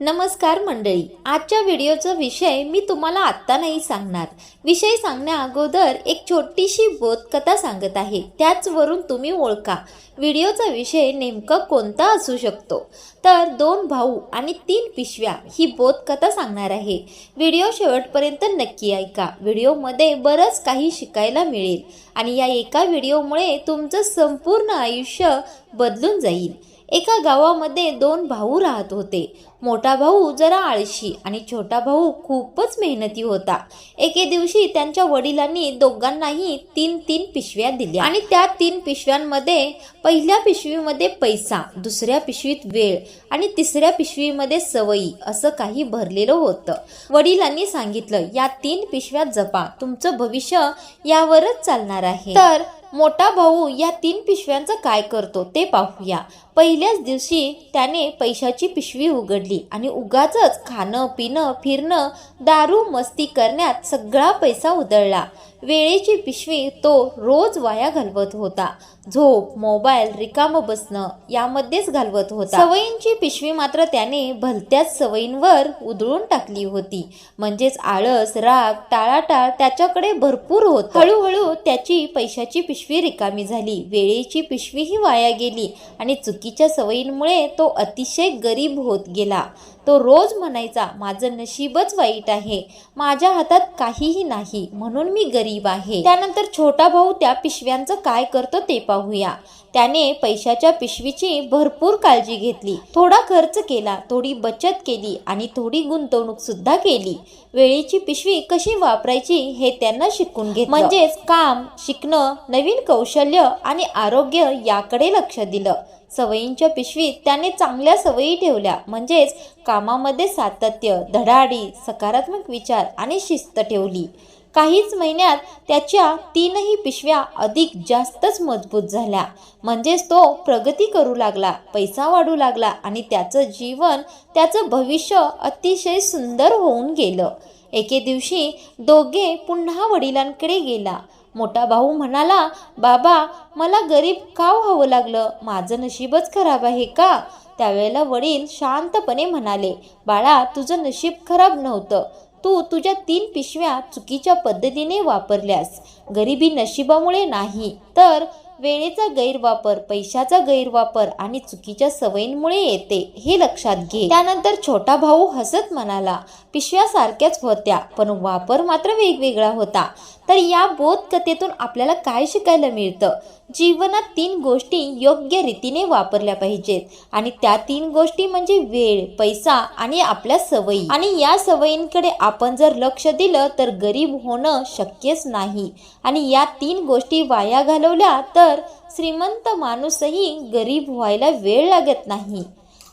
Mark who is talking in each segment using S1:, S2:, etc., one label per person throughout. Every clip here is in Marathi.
S1: नमस्कार मंडळी. आजच्या व्हिडिओचा विषय मी तुम्हाला आत्ता नाही सांगणार. विषय सांगण्या अगोदर एक छोटीशी बोधकथा सांगत आहे. त्याचवरून तुम्ही ओळखा. व्हिडिओचा विषय नेमका कोणता असू शकतो? तर दोन भाऊ आणि तीन पिशव्या ही बोधकथा सांगणार आहे. व्हिडिओ शेवटपर्यंत नक्की ऐका. व्हिडिओमध्ये बरंच काही शिकायला मिळेल आणि या एका व्हिडिओमुळे तुमचं संपूर्ण आयुष्य बदलून जाईल. एका गावामध्ये दोन भाऊ राहत होते. मोठा भाऊ जरा आळशी आणि छोटा भाऊ खूपच मेहनती होता. एके दिवशी त्यांच्या वडिलांनी दोघांनाही तीन तीन पिशव्या दिल्या आणि त्या तीन पिशव्यांमध्ये पहिल्या पिशवीमध्ये पैसा दुसऱ्या पिशवीत वेळ आणि तिसऱ्या पिशवीमध्ये सवयी असं काही भरलेलं होतं. वडिलांनी सांगितलं या तीन पिशव्या जपा. तुमचं भविष्य यावरच चालणार आहे. तर मोठा भाऊ या तीन पिशव्यांचं काय करतो ते पाहूया. पहिल्याच दिवशी त्याने पैशाची पिशवी उघडली आणि उगाचच खाणं पिणं फिरणं दारू मस्ती करण्यात सगळा पैसा उधळला. वेळेची पिशवी तो रोज वाया घालवत होता. झोप मोबाईल रिकामं बसणं यामध्येच घालवत होता. सवयींची पिशवी मात्र त्याने भलत्याच सवयींवर उधळून टाकली होती. म्हणजेच आळस राग टाळाटाळ त्याच्याकडे भरपूर होत. हळूहळू त्याची पैशाची पिशवी रिकामी झाली. वेळेची पिशवीही वाया गेली आणि चुकीच्या सवयींमुळे तो अतिशय गरीब होत गेला. तो रोज म्हणायचा माझं नशीबच वाईट आहे. माझ्या हातात काहीही नाही. म्हणून मी गरीब आहे. त्यानंतर छोटा भाऊ त्या पिशव्यांचं काय करतो ते पाहूया. त्याने पैशाच्या पिशवीची भरपूर काळजी घेतली. थोडा खर्च केला थोडी बचत केली आणि थोडी गुंतवणूक सुद्धा केली. वेळेची पिशवी कशी वापरायची हे त्यांना शिकून घेत म्हणजेच काम शिकणं नवीन कौशल्य आणि आरोग्य याकडे लक्ष दिलं. सवयींच्या पिशवीत त्याने चांगल्या सवयी ठेवल्या. म्हणजेच कामामध्ये सातत्य धडाडी सकारात्मक विचार आणि शिस्त ठेवली. काहीच महिन्यात त्याच्या तीनही पिशव्या अधिक जास्तच मजबूत झाल्या. म्हणजेच तो प्रगती करू लागला पैसा वाढू लागला आणि त्याचं जीवन त्याचं भविष्य अतिशय सुंदर होऊन गेलं. एके दिवशी दोघे पुन्हा वडिलांकडे गेला. मोठा भाऊ म्हणाला बाबा मला गरीब का व्हावं लागलं? माझं नशीबच खराब आहे का? त्यावेळेला वडील शांतपणे म्हणाले बाळा तुझं नशीब खराब नव्हतं. तू तुझ्या तीन पिशव्या चुकीच्या पद्धतीने वापरल्यास. गरिबी नशिबामुळे नाही. तर वेळेचा गैरवापर पैशाचा गैरवापर आणि चुकीच्या सवयींमुळे येते हे लक्षात घे. त्यानंतर छोटा भाऊ हसत म्हणाला पिशव्या सारख्याच होत्या पण वापर मात्र वेगवेगळा होता. तर या बोधकथेतून आपल्याला काय शिकायला मिळतं? जीवनात तीन गोष्टी योग्य रीतीने वापरल्या पाहिजेत आणि त्या तीन गोष्टी म्हणजे वेळ पैसा आणि आपल्या सवयी. आणि या सवयींकडे आपण जर लक्ष दिलं तर गरीब होणं शक्यच नाही. आणि या तीन गोष्टी वाया घालवल्या तर श्रीमंत माणूसही गरीब व्हायला वेळ लागत नाही.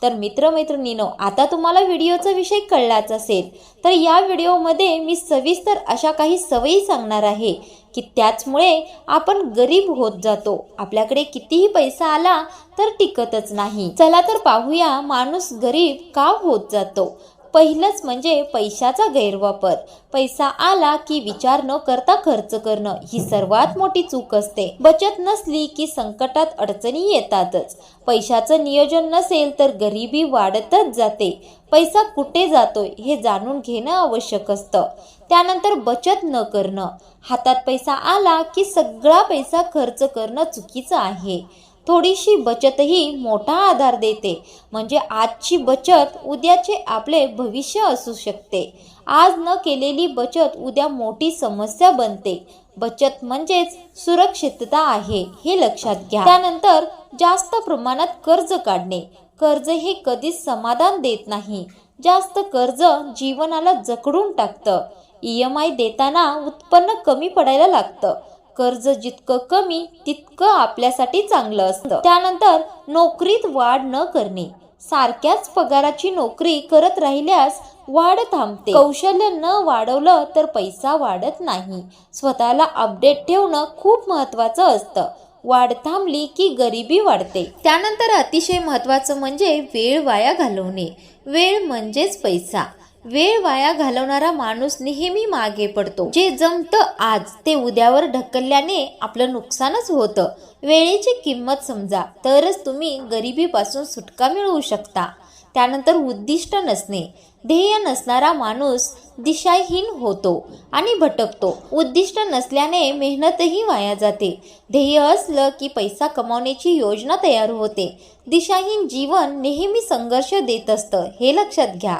S1: तर मित्रमैत्रिणीनो आता तुम्हाला व्हिडिओचा विषय कळलाच असेल. तर या व्हिडिओमध्ये मी सविस्तर अशा काही सवयी सांगणार आहे की त्याचमुळे आपण गरीब होत जातो. आपल्याकडे कितीही पैसा आला तर टिकतच नाही. चला तर पाहूया माणूस गरीब का होत जातो. पहिलंच म्हणजे पैशाचा गैरवापर. पैसा आला की विचार न करता खर्च करणं ही सर्वात मोठी चूक असते. बचत नसली की संकटात अडचणी येतातच. पैशाचं नियोजन नसेल तर गरिबी वाढतच जाते. पैसा कुठे जातोय हे जाणून घेणं आवश्यक असतं. त्यानंतर बचत न करणं. हातात पैसा आला की सगळा पैसा खर्च करणं चुकीचं आहे. थोडीशी बचतही मोठा आधार देते. म्हणजे आजची बचत उद्याचे आपले भविष्य असू शकते. आज न केलेली बचत उद्या मोठी समस्या बनते. बचत म्हणजेच सुरक्षितता आहे हे लक्षात घ्या. त्यानंतर जास्त प्रमाणात कर्ज काढणे. कर्ज हे कधीच समाधान देत नाही. जास्त कर्ज जीवनाला जकडून टाकतं. ई एम आय देताना उत्पन्न कमी पडायला लागतं. कर्ज जितकं कमी तितकं आपल्यासाठी चांगलं असतं. त्यानंतर नोकरीत वाढ न करणे. सारख्याच पगाराची नोकरी करत राहिल्यास वाढ थांबते. कौशल्य न वाढवलं तर पैसा वाढत नाही. स्वतःला अपडेट ठेवणं खूप महत्वाचं असतं. वाढ थांबली की गरिबी वाढते. त्यानंतर अतिशय महत्वाचं म्हणजे वेळ वाया घालवणे. वेळ म्हणजेच पैसा. वेळ वाया घालवणारा माणूस नेहमी मागे पडतो. जे जमतं आज ते उद्यावर ढकलल्याने आपलं नुकसानच होतं. वेळेची किंमत समजा तरच तुम्ही गरिबीपासून सुटका मिळवू शकता. त्यानंतर उद्दिष्ट नसणे. ध्येय नसणारा माणूस दिशाहीन होतो आणि भटकतो. उद्दिष्ट नसल्याने मेहनतही वाया जाते. ध्येय असलं की पैसा कमावण्याची योजना तयार होते. दिशाहीन जीवन नेहमी संघर्ष देत असतं हे लक्षात घ्या.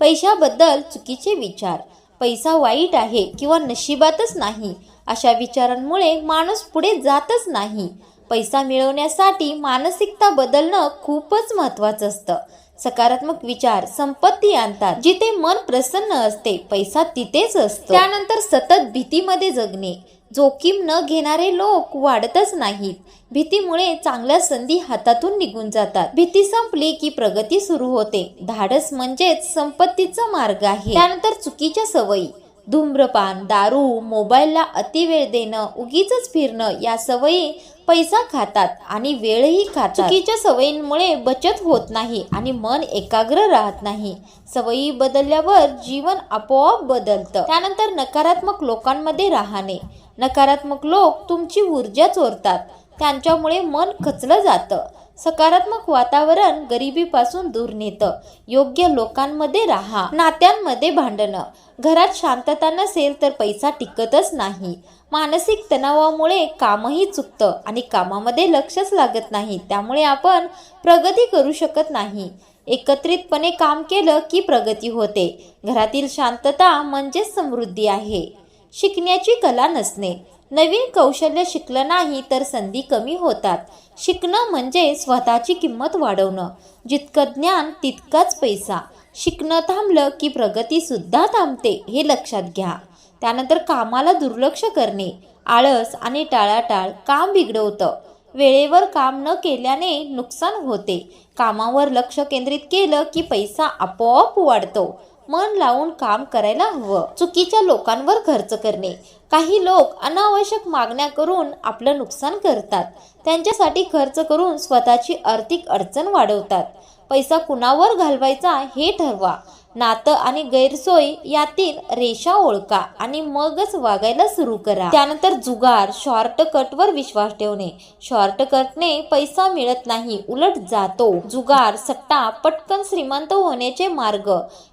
S1: पैशाबद्दल चुकीचे विचार. पैसा वाईट आहे किंवा नशिबातच नाही अशा विचारांमुळे माणूस पुढे जातच नाही. पैसा मिळवण्यासाठी मानसिकता बदलणं खूपच महत्त्वाचं असतं. सकारात्मक विचार संपत्ती आणतात. जिथे मन प्रसन्न असते पैसा तिथेच असतो. त्यानंतर सतत भीतीमध्ये जगणे जोखीम न घेणारे लोक वाढतच नाहीत. भीतीमुळे चांगल्या संधी हातातून निघून जातात. भीती संपली की प्रगती सुरू होते. धाडस म्हणजेच संपत्तीचा मार्ग आहे. त्यानंतर चुकीच्या सवयी. धूम्रपान दारू मोबाईलला अतिवेळ देणं उगीच फिरणं या सवयी पैसा खातात आणि वेळही खातात. चुकीच्या सवयींमुळे बचत होत नाही आणि मन एकाग्र राहत नाही. सवयी बदलल्यावर जीवन आपोआप बदलतं. त्यानंतर नकारात्मक लोकांमध्ये राहणे. नकारात्मक लोक तुमची ऊर्जा चोरतात. त्यांच्यामुळे मन खचलं जातं. सकारात्मक वातावरण गरिबीपासून दूर नेतं. योग्य लोकांमध्ये राहा. नात्यांमध्ये भांडणं. घरात शांतता नसेल तर पैसा टिकतच नाही. मानसिक तणावामुळे कामही चुकतं आणि कामामध्ये लक्षच लागत नाही. त्यामुळे आपण प्रगती करू शकत नाही. एकत्रितपणे काम केलं की प्रगती होते. घरातील शांतता म्हणजेच समृद्धी आहे. शिकण्याची कला नसणे. नवीन कौशल्य शिकलं नाही तर संधी कमी होतात. शिकणं म्हणजे स्वतःची किंमत वाढवणं. जितकं ज्ञान तितकाच पैसा. शिकणं थांबलं की प्रगती सुद्धा थांबते हे लक्षात घ्या. त्यानंतर कामाला दुर्लक्ष करणे. आळस आणि टाळाटाळ काम बिघडवतं. वेळेवर काम न केल्याने नुकसान होते. कामावर लक्ष केंद्रित केलं की पैसा आपोआप वाढतो. मन लावून काम करायला हवं. चुकीच्या लोकांवर खर्च करणे. काही लोक अनावश्यक मागण्या करून आपलं नुकसान करतात. त्यांच्यासाठी खर्च करून स्वतःची आर्थिक अडचण वाढवतात. पैसा कुणावर घालवायचा हे ठरवा. नातं आणि गैरसोय यातील रेषा ओळखा आणि मगच वागायला सुरू करा. त्यानंतर जुगार शॉर्टकटवर विश्वास ठेवणे. शॉर्टकटने पैसा मिळत नाही उलट जातो. जुगार सट्टा पटकन श्रीमंत होण्याचे मार्ग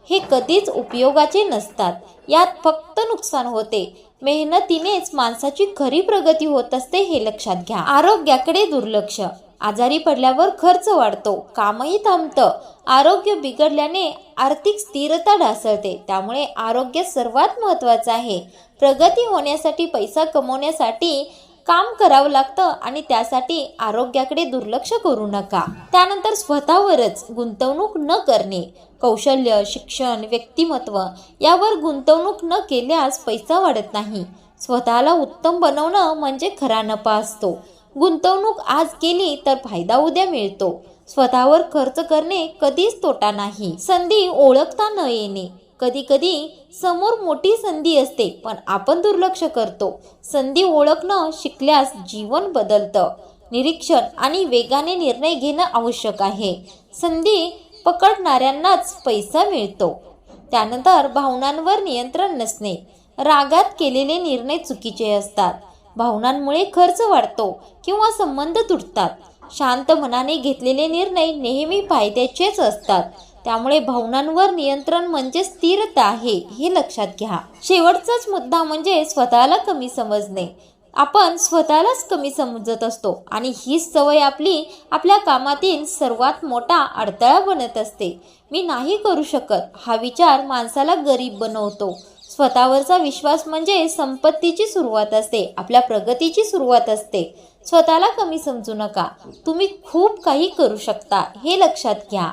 S1: हे कधीच उपयोगाचे नसतात. यात फक्त नुकसान होते. मेहनतीनेच माणसाची खरी प्रगती होत असते हे लक्षात घ्या. आरोग्याकडे दुर्लक्ष. आजारी पडल्यावर खर्च वाढतो कामही थांबतं आरोग्य बिघडल्याने आर्थिक स्थिरता ढासळते. त्यामुळे आरोग्य सर्वात महत्त्वाचं आहे. प्रगती होण्यासाठी पैसा कमवण्यासाठी काम करावं लागतं आणि त्यासाठी आरोग्याकडे दुर्लक्ष करू नका. त्यानंतर स्वतःवरच गुंतवणूक न करणे. कौशल्य शिक्षण व्यक्तिमत्व यावर गुंतवणूक न केल्यास पैसा वाढत नाही. स्वतःला उत्तम बनवणं म्हणजे खरा नफा असतो. गुंतवणूक आज केली तर फायदा उद्या मिळतो. स्वतःवर खर्च करणे कधीच तोटा नाही. संधी ओळखता न येणे. कधी कधी समोर मोठी संधी असते पण आपण दुर्लक्ष करतो. संधी ओळखणं शिकल्यास जीवन बदलतं. निरीक्षण आणि वेगाने निर्णय घेणं आवश्यक आहे. संधी पकडणाऱ्यांनाच पैसा मिळतो. त्यानंतर भावनांवर नियंत्रण नसणे. रागात केलेले निर्णय चुकीचे असतात. भावनांमुळे खर्च वाढतो किंवा संबंध तुटतात. शांत मनाने घेतलेले निर्णय नेहमी फायद्याचेच असतात. त्यामुळे भावनांवर नियंत्रण म्हणजे स्थिरता आहे हे लक्षात घ्या. शेवटचाच मुद्दा म्हणजे स्वतःला कमी समजणे. आपण स्वतःलाच कमी समजत असतो आणि हीच सवय आपली आपल्या कामातील सर्वात मोठा अडथळा बनत असते. मी नाही करू शकत हा विचार माणसाला गरीब बनवतो. स्वतःवरचा विश्वास म्हणजे संपत्तीची सुरुवात असते आपल्या प्रगतीची सुरुवात असते. स्वतःला कमी समजू नका. तुम्ही खूप काही करू शकता हे लक्षात घ्या.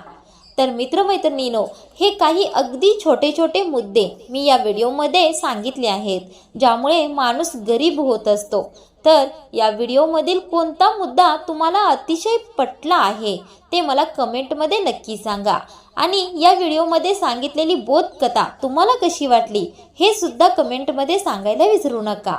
S1: तर मित्रमैत्रिणीनो हे काही अगदी छोटे छोटे मुद्दे मी या व्हिडिओमध्ये सांगितले आहेत ज्यामुळे माणूस गरीब होत असतो. तर या व्हिडिओमधील कोणता मुद्दा तुम्हाला अतिशय पटला आहे ते मला कमेंटमध्ये नक्की सांगा. आणि या व्हिडिओमध्ये सांगितलेली बोधकथा तुम्हाला कशी वाटली हे सुद्धा कमेंटमध्ये सांगायला विसरू नका.